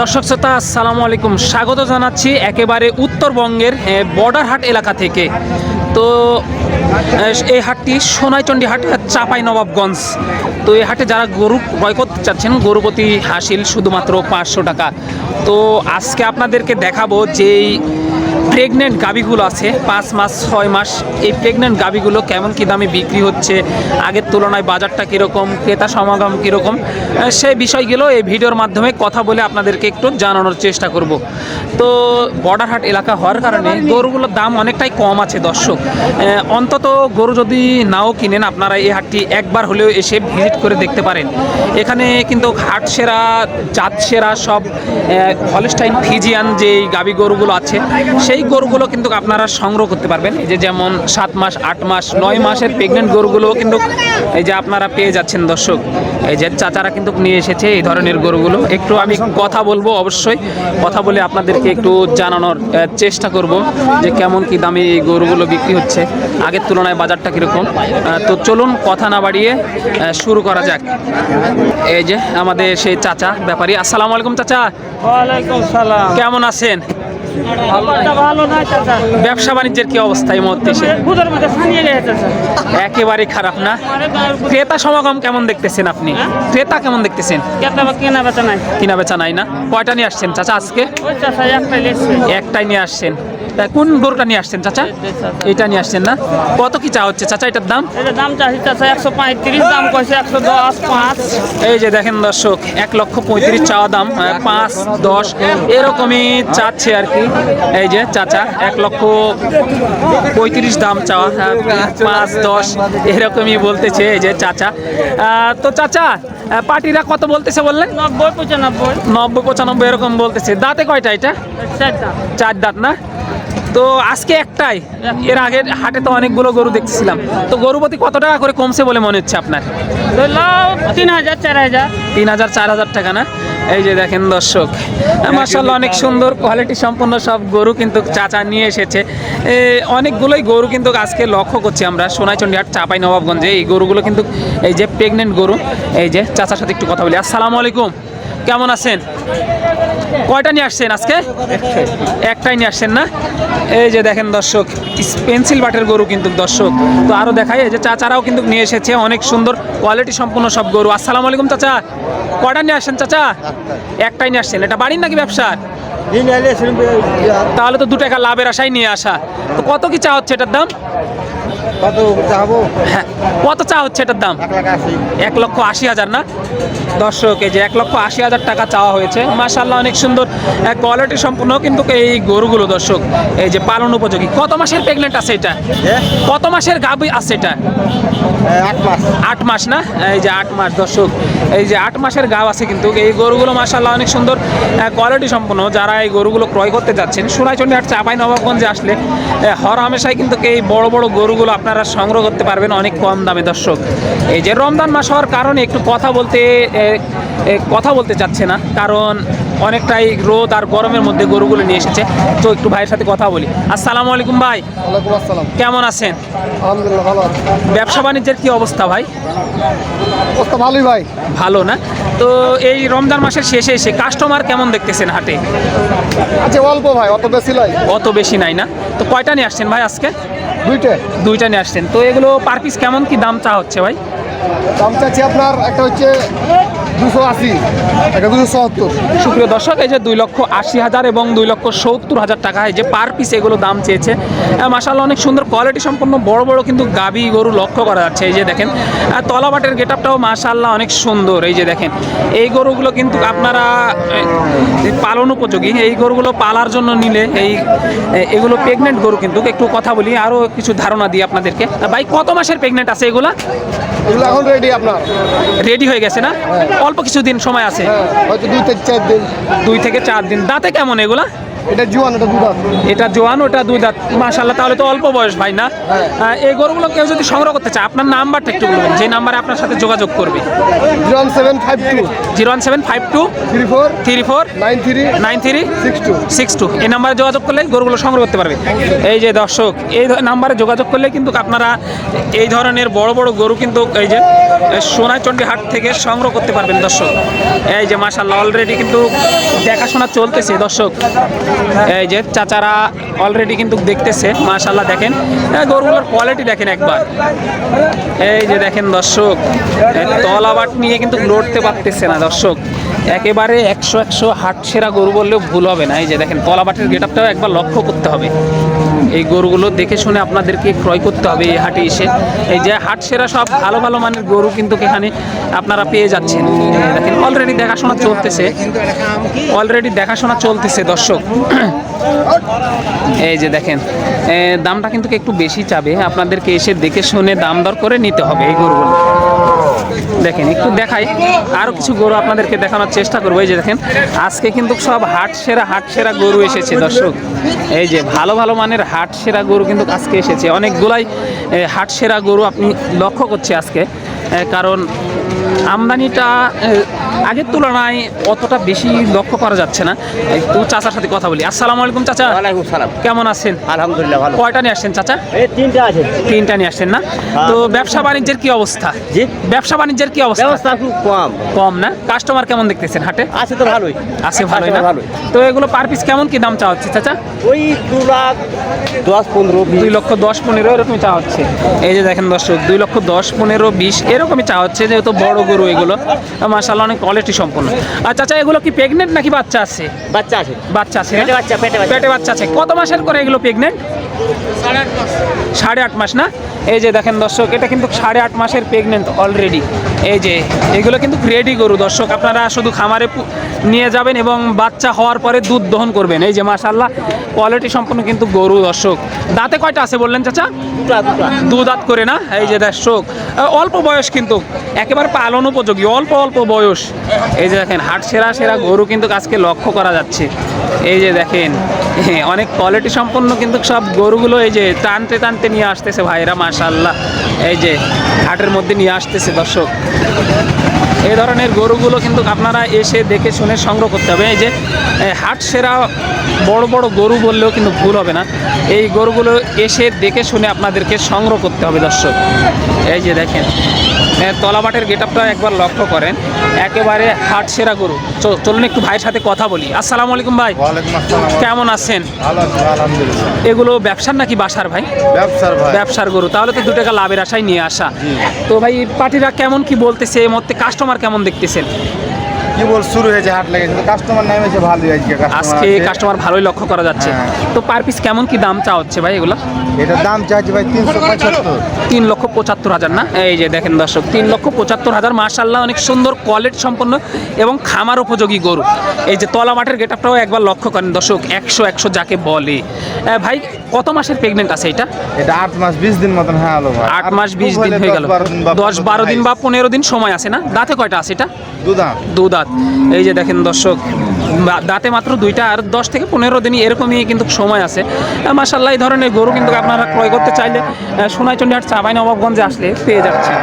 দর্শক শ্রোতা, আসসালামু আলাইকুম। স্বাগত জানাচ্ছি একেবারে উত্তরবঙ্গের বর্ডার হাট এলাকা থেকে। তো এই হাটটি সোনাইচন্ডী হাট চাপাই নবাবগঞ্জ। তো, এই হাটে যারা গরু ক্রয় করতে চাচ্ছেন, গরুপতি হাসিল শুধুমাত্র পাঁচশো টাকা। তো, আজকে আপনাদেরকে দেখাবো যেই প্রেগনেন্ট গাবিগুলো আছে, পাঁচ মাস, ছয় মাস, এই প্রেগনেন্ট গাবিগুলো কেমন কী দামে বিক্রি হচ্ছে, আগের তুলনায় বাজারটা কীরকম, ক্রেতা সমাগম কীরকম সেই বিষয়গুলো এই ভিডিওর মাধ্যমে কথা বলে আপনাদেরকে একটু জানানোর চেষ্টা করব। তো বর্ডার হাট এলাকা হওয়ার কারণে গরুগুলোর দাম অনেকটাই কম আছে দর্শক। অন্তত গরু যদি নাও কিনেন, আপনারা এই হাটটি একবার হলেও এসে ভিজিট করে দেখতে পারেন। এখানে কিন্তু হাট সেরা, জাত সেরা সব হলস্টাইন ফিজিয়ান যে গাবি গরুগুলো আছে, সেই গরুগুলো কিন্তু আপনারা সংগ্রহ করতে পারবেন। এই যে যেমন সাত মাস আট মাস নয় মাসের প্রেগনেন্ট গরুগুলো কিন্তু এই যে আপনারা পেয়ে যাচ্ছেন দর্শক। এই যে চাচারা কিন্তু নিয়ে এসেছে এই ধরনের গরুগুলো। একটু আমি কথা বলব অবশ্যই। কথা বলে আপনাদেরকে একটু জানানোর চেষ্টা করব যে কেমন কি দামে এই গরুগুলো বিক্রি হচ্ছে। আগের তুলনায় বাজারটা কীরকম? তো চলুন কথা না বাড়িয়ে শুরু করা যাক। এই যে আমাদের সেই চাচা ব্যাপারী। আসসালামু আলাইকুম চাচা। কেমন আছেন? ব্যবসা বাণিজ্যের কি অবস্থা এই মুহূর্তে একেবারে খারাপ না? ক্রেতা সমাগম কেমন দেখতেছেন আপনি? ক্রেতা কেমন দেখতেছেন? কেনা বেচা নাই। কিনা বেচা নাই না? কয়টা নিয়ে আসছেন চাচা আজকে? একটাই নিয়ে আসছেন। তা কোন গরুটা নিয়ে আসছেন চাচা? এটা নিয়ে আসছেন না। কত কি চা হচ্ছে চাচা এটার দাম? দাম চাচ্ছি চাচা একশো পঁয়ত্রিশ দাম কইছে একশো দশ পাঁচ। এই যে দেখেন দর্শক এক লক্ষ পঁয়ত্রিশ চাওয়া দাম আহ, পাঁচ দশ এরকমই চাচ্ছে আর কি। এই যে চাচা এক লক্ষ পঁয়ত্রিশ দাম চাওয়া আহ, পাঁচ দশ এরকমই বলতেছে এই যে চাচা। তো চাচা পার্টিরা কত বলতেছে বললেন? নব্বই পঁচানব্বই। নব্বই পঁচানব্বই এরকম বলতেছে। দাঁতে কয়টা এটা? চার দাঁত না? তো আজকে একটাই এর আগে হাটে তো অনেকগুলো গরু দেখতেছিলাম। তো গরু প্রতি কত টাকা করে কমছে বলে মনে হচ্ছে আপনার? তিন হাজার চার হাজার। তিন হাজার চার হাজার টাকা না? এই যে দেখেন দর্শক মার্শাল্লাহ অনেক সুন্দর কোয়ালিটি সম্পন্ন সব গরু কিন্তু চাচা নিয়ে এসেছে। অনেকগুলোই গরু কিন্তু আজকে লক্ষ্য করছি আমরা সোনাইচন্ডী হাট চাপাই নবাবগঞ্জে। এই গরুগুলো কিন্তু এই যে প্রেগনেন্ট গরু এই যে চাচার সাথে একটু কথা বলি। আসসালামু আলাইকুম কেমন আছেন? কয়টা নিয়ে আসছেন আজকে? একটাই নিয়ে আসছেন না? এই যে দেখেন দর্শক পেন্সিল বাটের গরু কিন্তু দর্শক তো আরও দেখাই এই যে চাচারাও কিন্তু নিয়ে এসেছে অনেক সুন্দর কোয়ালিটি সম্পন্ন সব গরু। আসসালামু আলাইকুম চাচা কয়টা নিয়ে আসছেন চাচা? একটাই নিয়ে আসছেন এটা বাড়ির নাকি ব্যবসার? তাহলে তো দু টাকা লাভের আশায় নিয়ে আসা তো কত কি চা হচ্ছে এটার দাম? কত যাব হ্যাঁ কত চা হচ্ছে এটার দাম? এক লক্ষ আশি হাজার না? দর্শক এই যে এক লক্ষ আশি হাজার টাকা চাওয়া হয়েছে। মাশাল্লাহ অনেক সুন্দর কোয়ালিটি সম্পূর্ণ কিন্তু এই গরুগুলো দর্শক এই যে পালন উপযোগী। কত মাসের প্রেগনেন্ট আছে এটা? কত মাসের গাবি আছে এটা? আট মাস। আট মাস না? এই যে আট মাস দর্শক এই যে আট মাসের গাব আছে কিন্তু এই গরুগুলো মাসাল্লাহ অনেক সুন্দর কোয়ালিটি সম্পন্ন যারা এই গরুগুলো ক্রয় করতে যাচ্ছেন সোনাইচন্ডী হাট চাপাই নবাবগঞ্জে আসলে হর হামেশাই কিন্তু এই বড় বড় গরুগুলো আপনারা সংগ্রহ করতে পারবেন অনেক কম দামে দর্শক। এই যে রমজান মাস হওয়ার কারণে একটু কথা বলতে কথা বলতে চাচ্ছে না কারণ অনেকটাই রোদ আর গরমের মধ্যে গরুগুলো নিয়ে এসেছে। তো একটু ভাইয়ের সাথে কথা বলি। আসসালামু আলাইকুম ভাই। আসসালাম। কেমন আছেন? আলহামদুলিল্লাহ ভালো ব্যবসা বাণিজ্যের কি অবস্থা ভাই? অবস্থা ভালোই ভাই। ভালো না? তো এই রমজান মাসের শেষে এসে কাস্টমার কেমন দেখতেছেন হাটে? আচ্ছা অল্প ভাই অত বেশি লাই অত বেশি নাই না? তো কয়টা নিয়ে আসছেন ভাই আজকে? দুইটে? দুইটা নিয়ে আসছেন। তো এগুলো পার পিস কেমন কি দাম চা হচ্ছে ভাই? দাম চাচ্ছি আপনার একটা হচ্ছে দুশো আশি একটা দুশো সত্তর। সুপ্রিয় দর্শক এই যে দুই লক্ষ আশি হাজার এবং দুই লক্ষ সত্তর হাজার টাকা এই যে পার পিস এগুলো দাম চেয়েছে। মাসাল্লাহ অনেক সুন্দর কোয়ালিটি সম্পন্ন বড় বড় কিন্তু গাবি গরু লক্ষ্য করা যাচ্ছে। এই যে দেখেন আর তলাবাটের গেট আপটাও মাসাল্লাহ অনেক সুন্দর। এই যে দেখেন এই গরুগুলো কিন্তু আপনারা পালন উপযোগী। এই গরুগুলো পালার জন্য নিলে এই এগুলো প্রেগনেন্ট গরু কিন্তু। একটু কথা বলি আরও কিছু ধারণা দিই আপনাদেরকে। ভাই কত মাসের প্রেগনেন্ট আছে এগুলা? এগুলো এখন রেডি আপনার। রেডি হয়ে গেছে না? অল্প কিছুদিন সময় আছে। হ্যাঁ হয়তো দুই থেকে চার দিন। দুই থেকে চার দিন। দাঁতে কেমন এগুলা? এটা জুয়ান এটা দুধ এটা জোয়ান ওটা দুই দাঁত মাশাল্লাহ তাহলে তো অল্প বয়স ভাই না? এই গরুগুলো কেউ যদি সংগ্রহ করতে চায় আপনার নাম্বারটা একটু বলবেন যে নাম্বারে আপনার সাথে যোগাযোগ করবে। Zero one seven five two. Zero one seven five two three four three four nine three nine three six two. Six two. এই নাম্বারে যোগাযোগ করলে গরুগুলো সংগ্রহ করতে পারবে। এই যে দর্শক এই নাম্বারে যোগাযোগ করলে কিন্তু আপনারা এই ধরনের বড় বড় গরু কিন্তু এই যে সোনাইচন্ডী হাট থেকে সংগ্রহ করতে পারবেন দর্শক। এই যে মাসাল্লাহ অলরেডি কিন্তু দেখাশোনা চলতেছে দর্শক। এই যে চাচারা অলরেডি কিন্তু দেখতেছে মাশাল্লাহ দেখেন। গরুগুলোর কোয়ালিটি দেখেন একবার। এই যে দেখেন দর্শক তলাবাট নিয়ে কিন্তু লড়তে পারতেছে না দর্শক। একেবারে একশো একশো হাট সেরা গরু বললেও ভুল হবে না। এই যে দেখেন তলাবাটের গেট আপটাও একবার লক্ষ্য করতে হবে। এই গরুগুলো দেখে শুনে আপনাদেরকে ক্রয় করতে হবে এই হাটে এসে। এই যে হাট সেরা সব ভালো ভালো মানের গরু কিন্তু এখানে আপনারা পেয়ে যাচ্ছেন। দেখেন অলরেডি দেখাশোনা চলতেছে। অলরেডি দেখাশোনা চলতেছে দর্শক। এই যে দেখেন দামটা কিন্তু একটু বেশি চাবে। আপনাদেরকে এসে দেখে শুনে দাম দর করে নিতে হবে এই গরুগুলো। দেখেন, একটু দেখাই। আরও কিছু গরু আপনাদেরকে দেখানোর চেষ্টা করব। এই যে দেখেন, আজকে কিন্তু সব হাট সেরা হাট সেরা গরু এসেছে, দর্শক। এই যে ভালো ভালো মানের হাট সেরা গরু কিন্তু আজকে এসেছে। অনেকগুলাই হাট সেরা গরু আপনি লক্ষ্য করছে আজকে। কারণ আমদানিটা আগের তুলনায় অতটা বেশি লক্ষ্য করা যাচ্ছে না। একটু চাচার সাথে কথা বলি। আসসালামু আলাইকুম চাচা। ওয়ালাইকুম সালাম। কেমন আছেন? আলহামদুলিল্লাহ ভালো। কয়টা নিয়ে আসছেন চাচা? এই তিনটা আছে। তিনটা নিয়ে আসছেন না? তো ব্যবসা বাণিজ্যের কি অবস্থা? জি। ব্যবসা বাণিজ্যের কি অবস্থা? ব্যবস্থা খুব কম। কম না? কাস্টমার কেমন দেখতেছেন হাটে? আছে তো ভালোই। আছে ভালোই না? ভালোই। তো এগুলো পার পিস কেমন কি দাম চাওয়া হচ্ছে চাচা? ওই দু লাখ দশ পনেরো দুই লক্ষ দশ পনেরো এরকমই চাওয়া হচ্ছে। এই যে দেখেন দর্শক দুই লক্ষ দশ পনেরো বিশ এরকমই চাওয়া হচ্ছে যেহেতু বড় গরু এগুলো। মাসাল্লাহ অনেক কোয়ালিটি সম্পন্ন। আর চাচা এগুলো কি প্রেগনেন্ট নাকি বাচ্চা আছে? বাচ্চা আছে। বাচ্চা আছে পেটে বাচ্চা পেটে বাচ্চা। পেটে বাচ্চা আছে। কত মাসের করে এগুলো প্রেগনেন্ট সাড়ে আট মাস। সাড়ে আট মাস না? এই যে দেখেন দর্শক এটা কিন্তু সাড়ে আট মাসের প্রেগনেন্ট অলরেডি এই যে এগুলো কিন্তু রেডি গরু। দর্শক আপনারা শুধু খামারে নিয়ে যাবেন এবং বাচ্চা হওয়ার পরে দুধ দহন করবেন। এই যে মাশাল্লাহ কোয়ালিটি সম্পন্ন কিন্তু গরু দর্শক। দাঁতে কয়টা আছে বললেন চাচা? দু দাঁত করে না? এই যে দর্শক অল্প বয়স কিন্তু। একেবারে পালন উপযোগী অল্প অল্প বয়স। এই যে দেখেন, হাট সেরা সেরা গরু কিন্তু আজকে লক্ষ্য করা যাচ্ছে। এই যে দেখেন, অনেক কোয়ালিটি সম্পন্ন কিন্তু সব গরুগুলো এই যে টানতে টানতে নিয়ে আসতেছে ভাইরা মাশাল্লাহ এই যে হাটের মধ্যে নিয়ে আসতেছে দর্শক। এই ধরনের গরুগুলো কিন্তু আপনারা এসে দেখে শুনে সংগ্রহ করতে হবে। এই যে হাট সেরা বড় বড় গরু বললেও কিন্তু ভুল হবে না। এই গরুগুলো এসে দেখে শুনে আপনাদেরকে সংগ্রহ করতে হবে দর্শক। এই যে দেখেন তলাবাটের গেট আপটা একবার লক্ষ্য করেন। একেবারে হাট সেরা গরু। চলুন একটু ভাইয়ের সাথে কথা বলি। আসসালামু আলাইকুম ভাই। কেমন আছেন? এগুলো ব্যবসার নাকি বাসার ভাই? ব্যবসার ভাই। ব্যবসার গরু। তাহলে তো দু টাকা লাভের আশায় নিয়ে আসা। তো ভাই পার্টিরা কেমন কি বলতেছে? এই মধ্যে কাস্টমার কেমন দেখতেছেন? কি বল শুরু হয়েছে হাট লেগেছে কাস্টমার নেমেছে ভালোই আজকে কাস্টমার আজকে কাস্টমার ভালোই লক্ষ্য করা যাচ্ছে। হ্যাঁ। তো পার পিস কেমন কি দাম চা হচ্ছে ভাই এগুলো? এটার দাম চাইছে ভাই তিনশো পঁচাত্তর। তিন লক্ষ পঁচাত্তর হাজার না? এই যে দেখেন দর্শক তিন লক্ষ পঁচাত্তর হাজার মার্শাল্লাহ অনেক সুন্দর কোয়ালিটি সম্পন্ন এবং খামার উপযোগী গরু। এই যে তলা মাঠের গেট আপটাও একবার লক্ষ্য করেন দর্শক একশো একশো যাকে বলে। ভাই কত মাসের প্রেগনেন্ট আছে এটা? এটা আট মাস বিশ দিন মতন হ্যাঁ আট মাস বিশ দিন হয়ে গেল। দশ বারো দিন বা পনেরো দিন। সময় আছে না? দাঁতে কয়টা আছে এটা? দুদাম দু দাঁত এই যে দেখেন দর্শক দাঁতে মাত্র দুইটা আর দশ থেকে পনেরো দিনই এরকমই কিন্তু সময় আছে। মাসাল্লাহ এই ধরনের গরু কিন্তু আপনারা ক্রয় করতে চাইলে সোনাইচন্ডী হাট চাবাই নবাবগঞ্জে আসলে পেয়ে যাচ্ছেন।